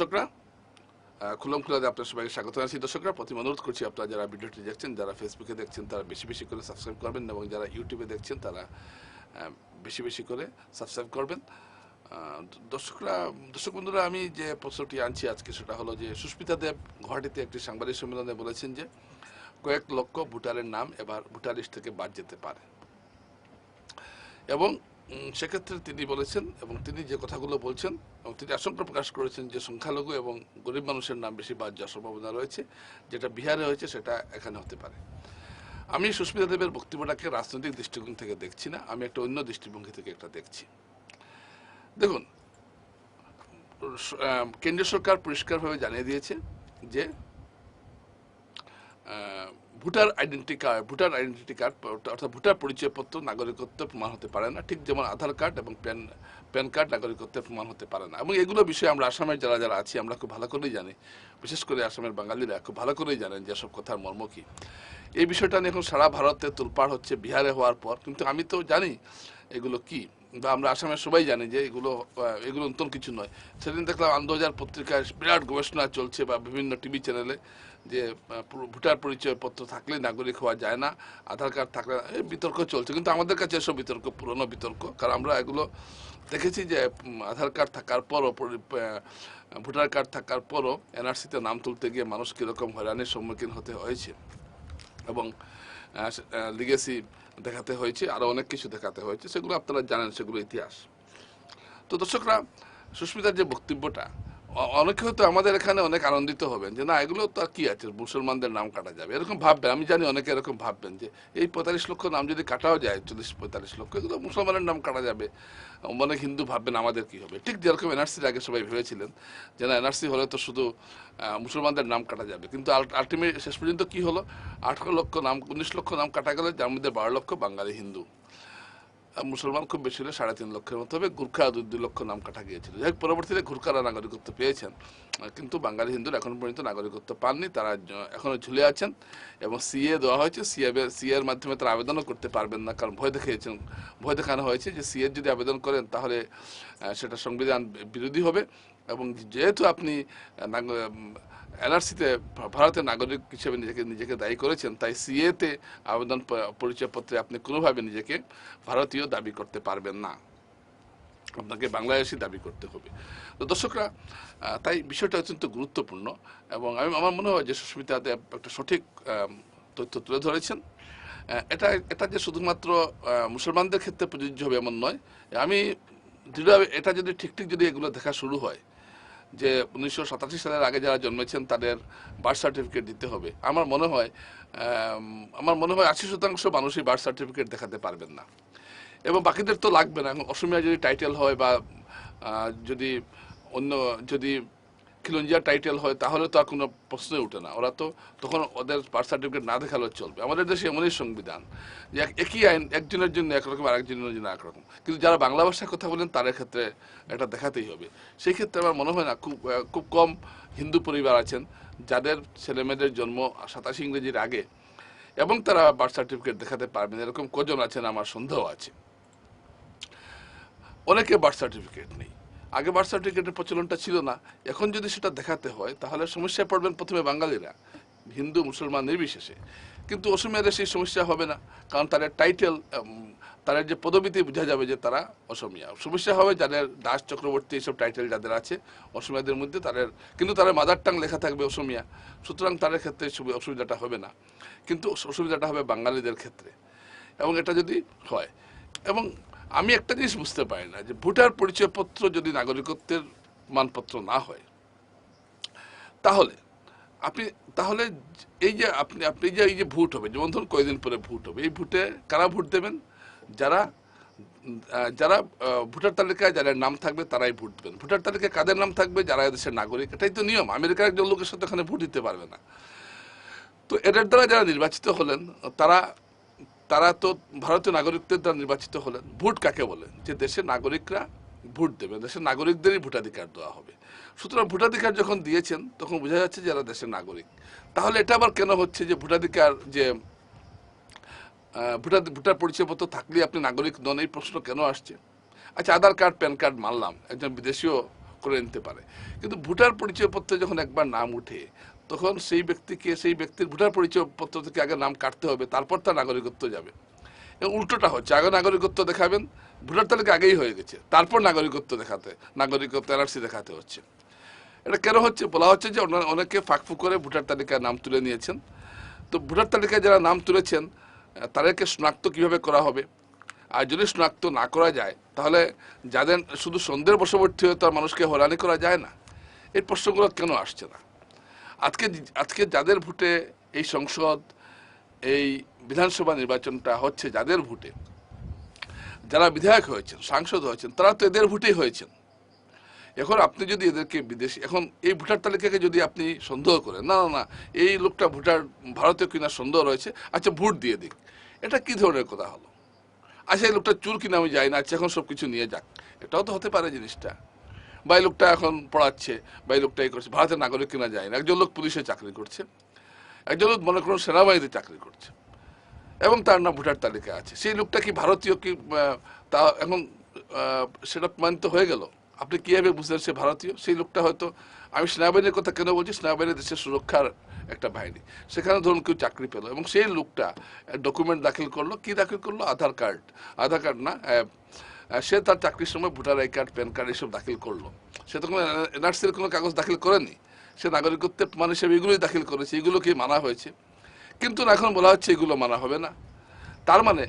দর্শকরা খুলম খুলাতে আপনার সবাইকে স্বাগত জানাচ্ছি। দর্শকরা প্রথম অনুরোধ করছি, আপনারা যারা ভিডিওটি দেখছেন, যারা ফেসবুকে দেখছেন, তারা বেশি বেশি করে সাবস্ক্রাইব করবেন এবং যারা ইউটিউবে দেখছেন, তারা বেশি বেশি করে সাবস্ক্রাইব করবেন। দর্শকরা, দর্শক বন্ধুরা, আমি যে প্রশ্নটি আনছি আজকে, সেটা হলো যে সুস্মিতা দেব গুয়াহাটিতে একটি সাংবাদিক সম্মেলনে বলেছেন যে, কয়েক লক্ষ ভোটারের নাম এবার ভোটার লিস্ট থেকে বাদ যেতে পারে। এবং সেক্ষেত্রে তিনি বলেছেন এবং তিনি যে কথাগুলো বলছেন এবং তিনি আশঙ্কা প্রকাশ করেছেন যে সংখ্যালঘু এবং গরিব মানুষের নাম বেশি বাদ যাওয়ার সম্ভাবনা রয়েছে, যেটা বিহারে হয়েছে সেটা এখানে হতে পারে। আমি সুস্মিতা দেবের বক্তব্যটাকে রাজনৈতিক দৃষ্টিকোণ থেকে দেখছি না, আমি একটা অন্য দৃষ্টিভঙ্গি থেকে একটা দেখছি। দেখুন কেন্দ্রীয় সরকার পরিষ্কারভাবে জানিয়ে দিয়েছে যে voter identity card, voter identity card, অর্থাৎ ভোটার পরিচয়পত্র নাগরিকত্ব প্রমাণ হতে পারে না। ঠিক যেমন আধার কার্ড এবং প্যান প্যান কার্ড নাগরিকত্বের প্রমাণ হতে পারে না। এবং এগুলো বিষয়ে আমরা আসামের যারা যারা আছি, আমরা খুব ভালো করেই জানি। বিশেষ করে আসামের বাঙালিরা খুব ভালো করেই জানেন যে সব কথার মর্ম কী। এই বিষয়টা নিয়ে এখন সারা ভারতে তোলপাড় হচ্ছে বিহারে হওয়ার পর। কিন্তু আমি তো জানি এগুলো কি। বা আমরা আসামের সবাই জানি যে এগুলো এগুলো নতুন কিছু নয়। সেদিন দেখলাম আন্দোজার পত্রিকায় বিরাট গবেষণা চলছে বা বিভিন্ন টিভি চ্যানেলে যে ভোটার পরিচয়পত্র থাকলে নাগরিক হওয়া যায় না, আধার কার্ড থাকলে এই বিতর্ক চলছে। কিন্তু আমাদের কাছে এসব বিতর্ক, পুরনো বিতর্ক। কারণ আমরা এগুলো দেখেছি যে আধার কার্ড থাকার পরও ভোটার কার্ড থাকার পরও এনআরসিতে নাম তুলতে গিয়ে মানুষ কীরকম হয়রানির সম্মুখীন হতে হয়েছে। এবং লিগেসি দেখাতে হয়েছে আরও অনেক কিছু দেখাতে হয়েছে, সেগুলো আপনারা জানেন, সেগুলো ইতিহাস। তো দর্শকরা, সুস্মিতার যে বক্তব্যটা অনেকে হয়তো আমাদের এখানে অনেক আনন্দিত হবেন যে, না, এগুলো তো আর কি আছে? মুসলমানদের নাম কাটা যাবে। এরকম ভাববেন। আমি জানি অনেকে এরকম ভাববেন যে, এই পঁয়তাল্লিশ লক্ষ নাম যদি কাটাও যায়, চল্লিশ, পঁয়তাল্লিশ লক্ষ, এগুলো মুসলমানের নাম কাটা যাবে। অনেক হিন্দু ভাববেন, আমাদের কি হবে? ঠিক যেরকম এনআরসির আগে সবাই ভেবেছিলেন যে, না, এনআরসি হলে তো শুধু মুসলমানদের নাম কাটা যাবে। কিন্তু আলটিমেট শেষ পর্যন্ত কি হলো? আঠারো লক্ষ নাম, উনিশ লক্ষ নাম কাটা গেলে, যার মধ্যে বারো লক্ষ বাঙালি হিন্দু। মুসলমান খুব বেশি হলে সাড়ে তিন লক্ষের মতো হবে। গুর্খা দুই দুই লক্ষ নাম কাটা গিয়েছিল। যাই পরবর্তীতে গুর্খারা নাগরিকত্ব পেয়েছেন। কিন্তু বাঙালি হিন্দুরা এখন পর্যন্ত নাগরিকত্ব পাননি। তারা এখনও ঝুলে আছেন এবং সিএ দেওয়া হয়েছে। সিএ সিএর এর মাধ্যমে তারা আবেদনও করতে পারবেন না। কারণ ভয় দেখিয়েছেন, ভয় দেখানো হয়েছে যে সিএ যদি আবেদন করেন তাহলে সেটা সংবিধান বিরোধী হবে। এবং যেহেতু আপনি এনআরসিতে ভারতের নাগরিক হিসেবে নিজেকে নিজেকে দায়ী করেছেন, তাই সিএতে আবেদন পরিচয়পত্রে আপনি কোনোভাবে নিজেকে ভারতীয় দাবি করতে পারবেন না। আপনাকে বাংলাদেশি দাবি করতে হবে। তো দর্শকরা তাই বিষয়টা অত্যন্ত গুরুত্বপূর্ণ এবং আমি, আমার মনে হয় যে সুস্মিতা একটা সঠিক তথ্য তুলে ধরেছেন। এটা এটা যে শুধুমাত্র মুসলমানদের ক্ষেত্রে প্রযোজ্য হবে এমন নয়, আমি দৃঢ়ভাবে, এটা যদি ঠিক ঠিক যদি এগুলো দেখা শুরু হয় যে উনিশশো সাতাশি সালের আগে যারা জন্মেছেন তাদের বার্থ সার্টিফিকেট দিতে হবে। আমার মনে হয় আমার মনে হয় আশি শতাংশ মানুষই বার্থ সার্টিফিকেট দেখাতে পারবেন না। এবং বাকিদের তো লাগবে না। অসমীয়া যদি টাইটেল হয় বা যদি অন্য, যদি খিলঞ্জিয়া টাইটেল হয়, তাহলে তো আর কোনো প্রশ্নই ওঠে না। ওরা তো তখন ওদের বার্থ সার্টিফিকেট না দেখালেও চলবে। আমাদের দেশে এমনই সংবিধান যে একই আইন, একজনের জন্য একরকম আরেকজনের জন্য একরকম কিন্তু যারা বাংলা ভাষায় কথা বলেন, তাদের ক্ষেত্রে এটা দেখাতেই হবে। সেই ক্ষেত্রে আমার মনে হয় না, খুব খুব কম হিন্দু পরিবার আছেন যাদের ছেলেমেয়েদের জন্ম সাতাশি ইংরেজির আগে এবং তারা বার্থ সার্টিফিকেট দেখাতে পারবেন। এরকম কজন আছেন আমার সন্দেহ আছে। অনেকে বার্থ সার্টিফিকেট নেই। আগে বার্থ সার্টিফিকেটের প্রচলনটা ছিল না। এখন যদি সেটা দেখাতে হয়, তাহলে সমস্যায় পড়বেন প্রথমে বাঙালিরা, হিন্দু, মুসলমান নির্বিশেষে। কিন্তু অসমীয়াদের সেই সমস্যা হবে না, কারণ তাদের টাইটেল তাদের যে পদবিতে বোঝা যাবে যে তারা অসমীয়া। সমস্যা হবে যাদের দাস চক্রবর্তী এইসব টাইটেল যাদের আছে, অসমীয়াদের মধ্যে তাদের, কিন্তু তাদের মাদার টাং লেখা থাকবে অসমীয়া। সুতরাং তাদের ক্ষেত্রে সুবি- অসুবিধাটা হবে না। কিন্তু অসুবিধাটা হবে বাঙালিদের ক্ষেত্রে। এবং এটা যদি হয়, এবং আমি একটা জিনিস বুঝতে পারি না যে ভোটার পরিচয়পত্র যদি নাগরিকত্বের মানপত্র না হয়, তাহলে আপনি, তাহলে এই যে আপনি আপনি যে এই যে ভোট হবে, যেমন ধরুন কয়েকদিন পরে ভোট হবে, এই ভোটে কারা ভোট দেবেন? যারা যারা ভোটার তালিকায় যাদের নাম থাকবে তারাই ভোট দেবেন। ভোটার তালিকায় কাদের নাম থাকবে? যারা দেশের নাগরিক, এটাই তো নিয়ম। আমেরিকার একজন লোকের সাথে ওখানে ভোট দিতে পারবে না। তো এটার দ্বারা যারা নির্বাচিত হলেন, তারা তারা তো ভারতীয় নাগরিকদের দ্বারা নির্বাচিত হলেন। ভোট কাকে বলে যে দেশের নাগরিকরা ভোট দেবে। দেশের নাগরিকদেরই ভোটাধিকার দেওয়া হবে। সুতরাং ভোটাধিকার যখন দিয়েছেন, তখন বোঝা যাচ্ছে যারা দেশের নাগরিক। তাহলে এটা আবার কেন হচ্ছে যে ভোটাধিকার যে ভোটার ভোটার পরিচয়পত্র থাকলে আপনি নাগরিক নন? এই প্রশ্ন কেন আসছে? আচ্ছা আধার কার্ড, প্যান কার্ড মানলাম। একজন বিদেশিও করে নিতে পারে। কিন্তু ভোটার পরিচয়পত্রে যখন একবার নাম উঠে তখন সেই ব্যক্তিকে, সেই ব্যক্তির ভোটার পরিচয়পত্র থেকে আগে নাম কাটতে হবে, তারপর তার নাগরিকত্ব যাবে। উল্টোটা হচ্ছে, আগে নাগরিকত্ব দেখাবেন, ভোটার তালিকা আগেই হয়ে গেছে, তারপর নাগরিকত্ব দেখাতে, নাগরিকত্ব এনআরসি দেখাতে হচ্ছে। এটা কেন হচ্ছে? বলা হচ্ছে যে অনেকে ফাঁকফুক করে ভোটার তালিকায় নাম তুলে নিয়েছেন। তো ভোটার তালিকায় যারা নাম তুলেছেন তাদেরকে শনাক্ত কীভাবে করা হবে? আর যদি শনাক্ত না করা যায়, তাহলে যাদের শুধু সন্দেহের বশবর্তী হয়ে তো আর মানুষকে হয়রানি করা যায় না? এই প্রশ্নগুলো কেন আসছে না? আজকে আজকে যাদের ভোটে এই সংসদ, এই বিধানসভা নির্বাচনটা হচ্ছে যাদের ভোটে, যারা বিধায়ক হয়েছেন, সাংসদ হয়েছেন, তারা তো এদের ভোটেই হয়েছেন। এখন আপনি যদি এদেরকে বিদেশি, এখন এই ভোটার তালিকাকে যদি আপনি সন্দেহ করেন, না না না, এই লোকটা ভোটার ভারতীয় কিনা সন্দেহ রয়েছে আচ্ছা ভোট দিয়ে দিক। এটা কি ধরনের কথা হলো? আচ্ছা এই লোকটা চুর কিনা আমি যাই না আচ্ছা এখন সব কিছু নিয়ে যাক। এটাও তো হতে পারে জিনিসটা। বা এই লোকটা এখন পড়াচ্ছে বা এই লোকটা এই করছে, ভারতের নাগরিক কিনা যায় না। একজন লোক পুলিশে চাকরি করছে, একজন লোক মনে করুন সেনাবাহিনীতে চাকরি করছে, এবং তার নাম ভোটার তালিকায় আছে। সেই লোকটা কি ভারতীয় কি তা এখন সেটা প্রমাণিত হয়ে গেল। আপনি কীভাবে বুঝলেন সে ভারতীয়? সেই লোকটা হয়তো, আমি সেনাবাহিনীর কথা কেন বলছি? সেনাবাহিনী দেশের সুরক্ষার একটা বাহিনী। সেখানে ধরুন কেউ চাকরি পেল, এবং সেই লোকটা ডকুমেন্ট দাখিল করল। কি দাখিল করল? আধার কার্ড আধার কার্ড না সে তার চাকরির সময় voter I card, PAN card এসব দাখিল করল। সে তো কোনো এনআরসির কোনো কাগজ দাখিল করেনি। সে নাগরিকত্বের প্রমাণ হিসেবে এগুলোই দাখিল করেছে এগুলো কি মানা হয়েছে। কিন্তু এখন বলা হচ্ছে এগুলো মানা হবে না। তার মানে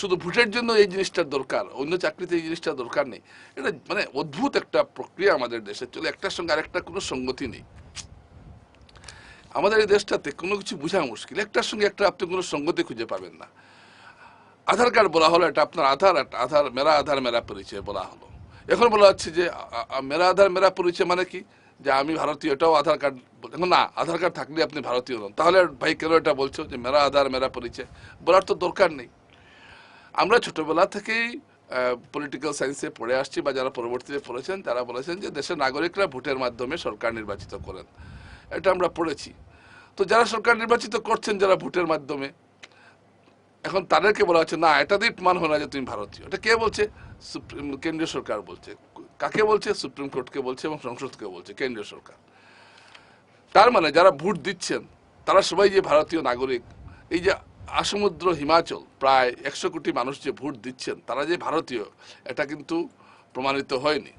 শুধু ভোটের জন্য এই জিনিসটার দরকার, অন্য চাকরিতে এই জিনিসটা দরকার নেই। এটা মানে অদ্ভুত একটা প্রক্রিয়া আমাদের দেশে। চলে, একটার সঙ্গে আরেকটা কোনো সঙ্গতি নেই। আমাদের এই দেশটাতে কোনো কিছু বোঝা মুশকিল। একটার সঙ্গে একটা আপনি কোনো সঙ্গতি খুঁজে পাবেন না। আধার কার্ড বলা হলো, এটা আপনার আধার আধার, মেরা আধার, মেরা পরিচয় বলা হলো। এখন বলা হচ্ছে যে মেরা আধার, মেরা পরিচয় মানে কি? যে আমি ভারতীয়, এটাও আধার কার্ড, এখন না, আধার কার্ড থাকলে আপনি ভারতীয় নন। তাহলে ভাই কেন এটা বলছো যে মেরা আধার, মেরা পরিচয়? বলার তো দরকার নেই। আমরা ছোটবেলা থেকেই পলিটিক্যাল সায়েন্সে পড়ে আসছি বা যারা পরবর্তীতে পড়েছেন, তারা বলেছেন যে দেশের নাগরিকরা ভোটের মাধ্যমে সরকার নির্বাচিত করেন। এটা আমরা পড়েছি। তো যারা সরকার নির্বাচিত করছেন, যারা ভোটের মাধ্যমে এখন তাদেরকে বলা হচ্ছে, না, এটা দিয়ে প্রমাণ হয় না যে তুমি ভারতীয়। এটা কে বলছে? সুপ্রিম, কেন্দ্রীয় সরকার বলছে। কাকে বলছে? সুপ্রিম কোর্টকে বলছে এবং সংসদকে বলছে, কেন্দ্রীয় সরকার। তার মানে যারা ভোট দিচ্ছেন, তারা সবাই যে ভারতীয় নাগরিক, এই যে আসমুদ্র হিমাচল, প্রায় একশো কোটি মানুষ যে ভোট দিচ্ছেন, তারা যে ভারতীয়, এটা কিন্তু প্রমাণিত হয়নি।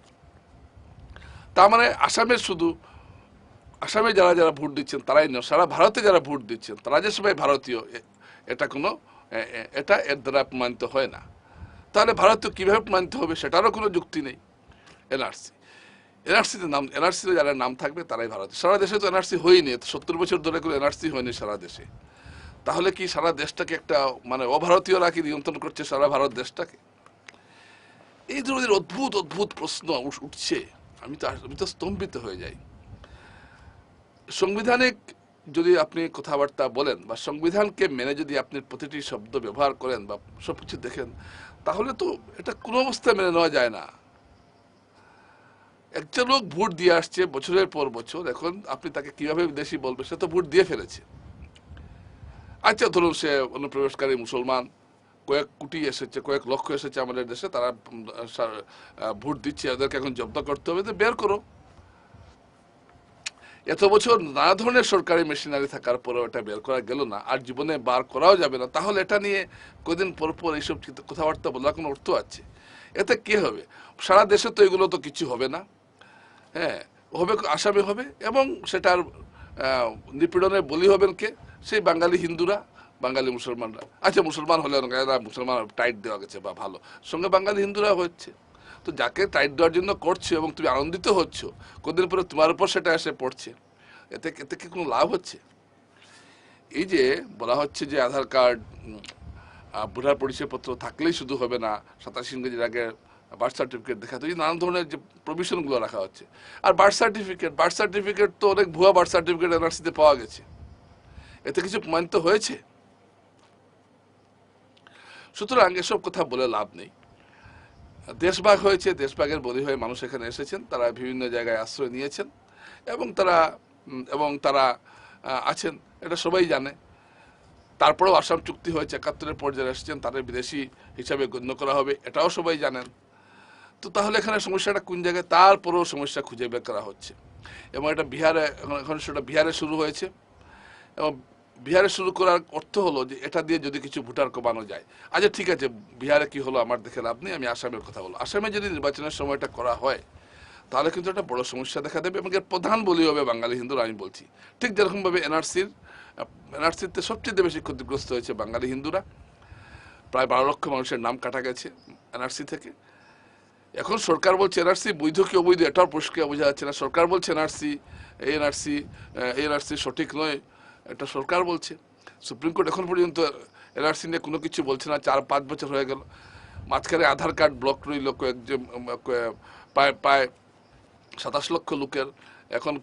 তার মানে আসামের শুধু, আসামে যারা যারা ভোট দিচ্ছেন, তারাই নয়, সারা ভারতে যারা ভোট দিচ্ছেন, তারা যে সবাই ভারতীয় এটা কোনো এটা এর দ্বারা প্রমাণিত হয় না। তাহলে ভারতীয় কীভাবে প্রমাণিত হবে সেটারও কোনো যুক্তি নেই। এনআরসি। এনআরসিতে নাম, এনআরসিতে যারা নাম থাকবে তারাই ভারত সারা দেশে তো এনআরসি হয়নি, সত্তর বছর ধরে কোনো এনআরসি হয়নি সারা দেশে। তাহলে কি সারা দেশটাকে একটা মানে অভারতীয়রা কি নিয়ন্ত্রণ করছে সারা ভারত দেশটাকে? এই ধরনের অদ্ভুত অদ্ভুত প্রশ্ন উঠছে। আমি তো আমি তো স্তম্ভিত হয়ে যাই। সাংবিধানিক যদি আপনি কথাবার্তা বলেন বা সংবিধানকে মেনে যদি আপনি প্রতিটি শব্দ ব্যবহার করেন বা সবকিছু দেখেন, তাহলে তো এটা কোনো অবস্থায় মেনে নেওয়া যায় না। একটা লোক ভোট দিয়ে আসছে বছরের পর বছর, এখন আপনি তাকে কীভাবে বিদেশি বলবে সে তো ভোট দিয়ে ফেলেছে। আচ্ছা ধরুন সে অনুপ্রবেশকারী মুসলমান, কয়েক কোটি এসেছে, কয়েক লক্ষ এসেছে আমাদের দেশে, তারা ভোট দিচ্ছে, ওদেরকে এখন জব্দ করতে হবে, তো বের করো। এত বছর নানা ধরনের সরকারি মেশিনারি থাকার পরেও এটা বের করা গেল না আর জীবনে বার করাও যাবে না। তাহলে এটা নিয়ে কদিন পর পর এইসব কথাবার্তা বলার কোনো অর্থ আছে? এতে কি হবে? সারা দেশে তো এগুলো তো কিছু হবে না। হ্যাঁ হবে আসামে হবে এবং সেটার আহ, নিপীড়নের বলি হবেন কে? সেই বাঙালি হিন্দুরা বাঙালি মুসলমানরা। আচ্ছা মুসলমান হলে মুসলমান টাইট দেওয়া গেছে বা ভালো। সঙ্গে বাঙালি হিন্দুরা হচ্ছে। তো যাকে টাইট দেওয়ার জন্য করছ এবং তুমি আনন্দিত হচ্ছ কদিন পরে তোমার উপর সেটা এসে পড়ছে? এতে এতে কি কোনো লাভ হচ্ছে? এই যে বলা হচ্ছে যে আধার কার্ড উম, আহ, ভোটার পরিচয়পত্র থাকলেই শুধু হবে না সাতাশ ইংরেজির আগে বার্থ সার্টিফিকেট দেখাতে এই নানান ধরনের যে প্রভিশনগুলো রাখা হচ্ছে। আর বার্থ সার্টিফিকেট বার্থ সার্টিফিকেট তো অনেক ভুয়া বার্থ সার্টিফিকেট এনআরসিতে পাওয়া গেছে। এতে কিছু প্রমাণিত হয়েছে? সুতরাং এসব কথা বলে লাভ নেই। দেশভাগ হয়েছে, দেশভাগের বলি হয়ে মানুষ এখানে এসেছেন, তারা বিভিন্ন জায়গায় আশ্রয় নিয়েছেন এবং তারা এবং তারা আছেন, এটা সবাই জানে। তারপরেও আসাম চুক্তি হয়েছে, একাত্তরের পর যারা এসেছেন তাদের বিদেশি হিসাবে গণ্য করা হবে, এটাও সবাই জানেন। তো তাহলে এখানে সমস্যাটা কোন জায়গায়? তারপরেও সমস্যা খুঁজে বের করা হচ্ছে। এবং এটা বিহারে, এখন এখন সেটা বিহারে শুরু হয়েছে। এবং বিহারে শুরু করার অর্থ হলো যে এটা দিয়ে যদি কিছু ভোটার কমানো যায়। আচ্ছা ঠিক আছে, বিহারে কি হলো আমার দেখে লাভ নেই, আমি আসামের কথা বলো আসামে যদি নির্বাচনের সময়টা করা হয়, তাহলে কিন্তু একটা বড় সমস্যা দেখা দেবে এবং এর প্রধান বলি হবে বাঙালি হিন্দুরা, আমি বলছি। ঠিক যেরকমভাবে এনআরসির, এনআরসিতে সবচেয়ে বেশি ক্ষতিগ্রস্ত হয়েছে বাঙালি হিন্দুরা। প্রায় বারো লক্ষ মানুষের নাম কাটা গেছে এনআরসি থেকে। এখন সরকার বলছে এনআরসি বৈধ কি অবৈধ, এটাও পরিষ্কার বোঝা যাচ্ছে না। সরকার বলছে এনআরসি এনআরসি এনআরসি সঠিক নয়। এটা সরকার বলছে, সুপ্রিম কোর্ট এখন পর্যন্ত এনআরসি নিয়ে কোনো কিছু বলছে না, চার পাঁচ বছর হয়ে গেল। মাঝখানে আধার কার্ড ব্লক রইল কয়েকজন প্রায় প্রায় সাতাশ লক্ষ লোকের। এখন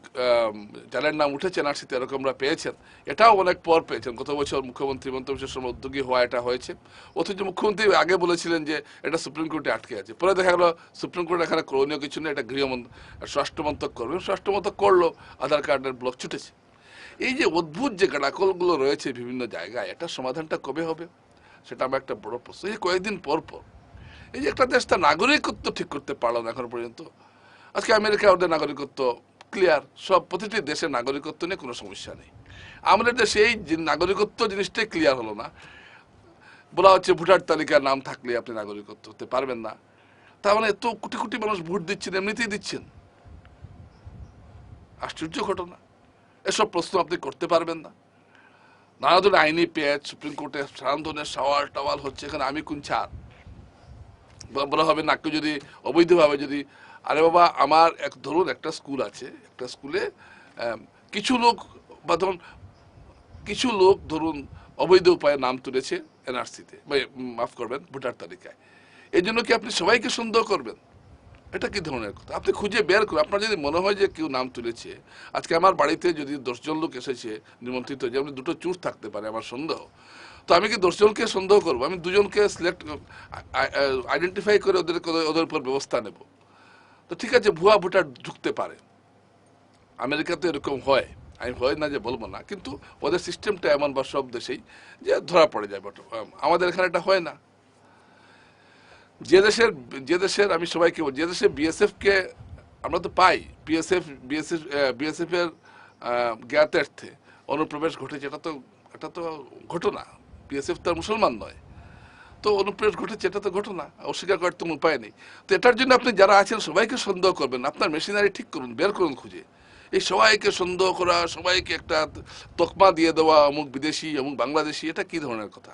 যাদের নাম উঠেছে এনআরসিতে এরকম আমরা পেয়েছেন। এটাও অনেক পর পেয়েছেন। গত বছর মুখ্যমন্ত্রী হিমন্ত বিশ্ব শর্মা উদ্যোগী হওয়া এটা হয়েছে। অথচ মুখ্যমন্ত্রী আগে বলেছিলেন যে, এটা সুপ্রিম কোর্টে আটকে আছে। পরে দেখা গেল, সুপ্রিম কোর্ট এখানে করণীয় কিছু নেই, এটা গৃহমন্ত্রী, স্বরাষ্ট্রমন্ত্রক করবে। স্বরাষ্ট্রমন্ত্রক করল, আধার কার্ডের ব্লক ছুটেছে। এই যে অদ্ভুত যে গাড়াকলগুলো রয়েছে বিভিন্ন জায়গায় এটা সমাধানটা কবে হবে? সেটা আমার একটা বড় প্রশ্ন। এই কয়েকদিন পর পর, এই যে একটা দেশ তার নাগরিকত্ব ঠিক করতে পারল না এখন পর্যন্ত। আজকে আমেরিকা ওদের নাগরিকত্ব ক্লিয়ার সব প্রতিটি দেশের নাগরিকত্ব নিয়ে কোনো সমস্যা নেই। আমাদের দেশে এই নাগরিকত্ব জিনিসটাই ক্লিয়ার হলো না। বলা হচ্ছে ভোটার তালিকার নাম থাকলে আপনি নাগরিকত্ব হতে পারবেন না। তার মানে এত কোটি কোটি মানুষ ভোট দিচ্ছেন, এমনিতেই দিচ্ছেন। আশ্চর্য ঘটনা। এসব প্রশ্ন আপনি করতে পারবেন না। নানা ধরনের আইনি পেঁয়াজ, সুপ্রিম কোর্টে নানান ধরনের সওয়াল টাওয়াল হচ্ছে, এখানে আমি কোন ছাড়? বলা হবে না কেউ যদি, অবৈধভাবে যদি, আরে বাবা, আমার এক, ধরুন একটা স্কুল আছে, একটা স্কুলে কিছু লোক, বা ধরুন, কিছু লোক, ধরুন, অবৈধ উপায়ে নাম তুলেছে এনআরসিতে মাফ করবেন, ভোটার তালিকায়। এই জন্য কি আপনি সবাইকে সন্দেহ করবেন? এটা কি ধরনের কথা? আপনি খুঁজে বের করুন। আপনার যদি মনে হয় যে কেউ নাম তুলেছে, আজকে আমার বাড়িতে যদি দশজন লোক এসেছে নিমন্ত্রিত যেমন দুটো চুর থাকতে পারে আমার সন্দেহ, তো আমি কি দশজনকে সন্দেহ করব? আমি দুজনকে সিলেক্ট আইডেন্টিফাই করে ওদের ওদের উপর ব্যবস্থা নেব। তো ঠিক আছে, ভুয়া ভোটার ঢুকতে পারে। আমেরিকাতে এরকম হয়। আমি হয় না যে বলব না। কিন্তু ওদের সিস্টেমটা এমন বা সব দেশেই যে ধরা পড়ে যায় বট। আমাদের এখানে এটা হয় না। যে দেশের যে দেশের আমি সবাইকে বলি, যে দেশে বিএসএফ কে আমরা তো পাই বিএসএফ বিএসএফ বিএসএফ এর আহ, জ্ঞাতার্থে অনুপ্রবেশ ঘটেছে। এটা তো এটা তো ঘটনা। বিএসএফ তো মুসলমান নয়। তো অনুপ্রবেশ ঘটেছে এটা তো ঘটনা। অস্বীকার করার তো উপায় নেই। তো এটার জন্য আপনি যারা আছেন সবাইকে সন্দেহ করবেন। আপনার মেশিনারি ঠিক করুন বের করুন খুঁজে। এই সবাইকে সন্দেহ করা সবাইকে একটা তকমা দিয়ে দেওয়া অমুক বিদেশি অমুক বাংলাদেশি এটা কি ধরনের কথা?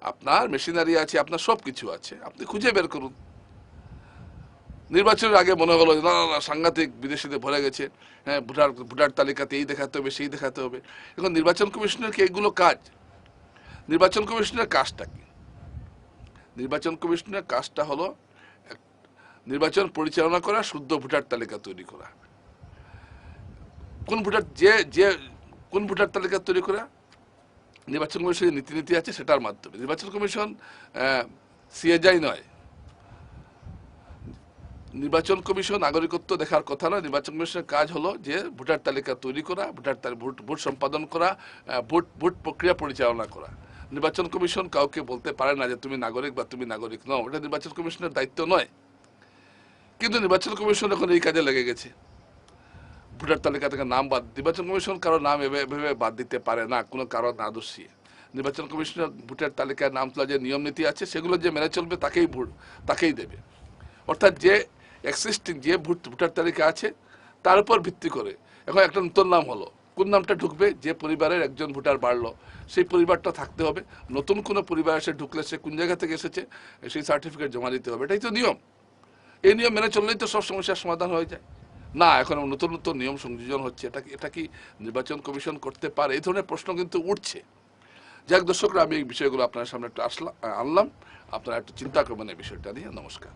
আপনার মেশিনারি আছে, আপনার সব কিছু আছে। আপনি খুঁজে বের করুন। নির্বাচনের আগে মনে হলো না না সাংঘাতিক বিদেশিদের ভরে গেছে। হ্যাঁ ভোটার ভোটার তালিকাতে এই দেখাতে হবে, সেই দেখাতে হবে। এখন নির্বাচন কমিশনের কি এগুলো কাজ? নির্বাচন কমিশনের কাজটা কি? নির্বাচন কমিশনের কাজটা হলো নির্বাচন পরিচালনা করা, শুদ্ধ ভোটার তালিকা তৈরি করা। কোন ভোটার, যে যে, কোন ভোটার তালিকা তৈরি করা? নির্বাচন কমিশনের নীতি নীতি আছে সেটার মাধ্যমে। নির্বাচন কমিশন সিএজাই নয়। নির্বাচন কমিশন নাগরিকত্ব দেখার কথা নয়। নির্বাচন কমিশনের কাজ হলো যে ভোটার তালিকা তৈরি করা, ভোটার ভোট ভোট সম্পাদন করা ভোট ভোট প্রক্রিয়া পরিচালনা করা। নির্বাচন কমিশন কাউকে বলতে পারে না যে তুমি নাগরিক বা তুমি নাগরিক নও। এটা নির্বাচন কমিশনের দায়িত্ব নয়। কিন্তু নির্বাচন কমিশন এখন এই কাজে লেগে গেছে। ভোটার তালিকা থেকে নাম বাদ, নির্বাচন কমিশন কারও নাম এভাবে বাদ দিতে পারে না, কোনো কারও না দোষিয়ে নির্বাচন কমিশনের ভোটার তালিকায় নাম তোলা যে নিয়ম নীতি আছে, সেগুলো যে মেনে চলবে তাকেই ভোট, তাকেই দেবে। অর্থাৎ যে এক্সিস্টিং যে ভোট, ভোটার তালিকা আছে, তার উপর ভিত্তি করে। এখন একটা নতুন নাম হলো। কোন নামটা ঢুকবে? যে পরিবারের একজন ভোটার বাড়লো, সেই পরিবারটা থাকতে হবে। নতুন কোনো পরিবার এসে ঢুকলে সে কোন জায়গা থেকে এসেছে, সেই সার্টিফিকেট জমা দিতে হবে। এটাই তো নিয়ম। এই নিয়ম মেনে চললেই তো সব সমস্যার সমাধান হয়ে যায়। না, এখন নতুন নতুন নিয়ম সংযোজন হচ্ছে। এটা এটা কি নির্বাচন কমিশন করতে পারে? এই ধরনের প্রশ্ন কিন্তু উঠছে। যাক দর্শকরা, আমি এই বিষয়গুলো আপনার সামনে একটু আসলাম আনলাম। আপনারা একটু চিন্তা করবেন এই বিষয়টা নিয়ে। নমস্কার।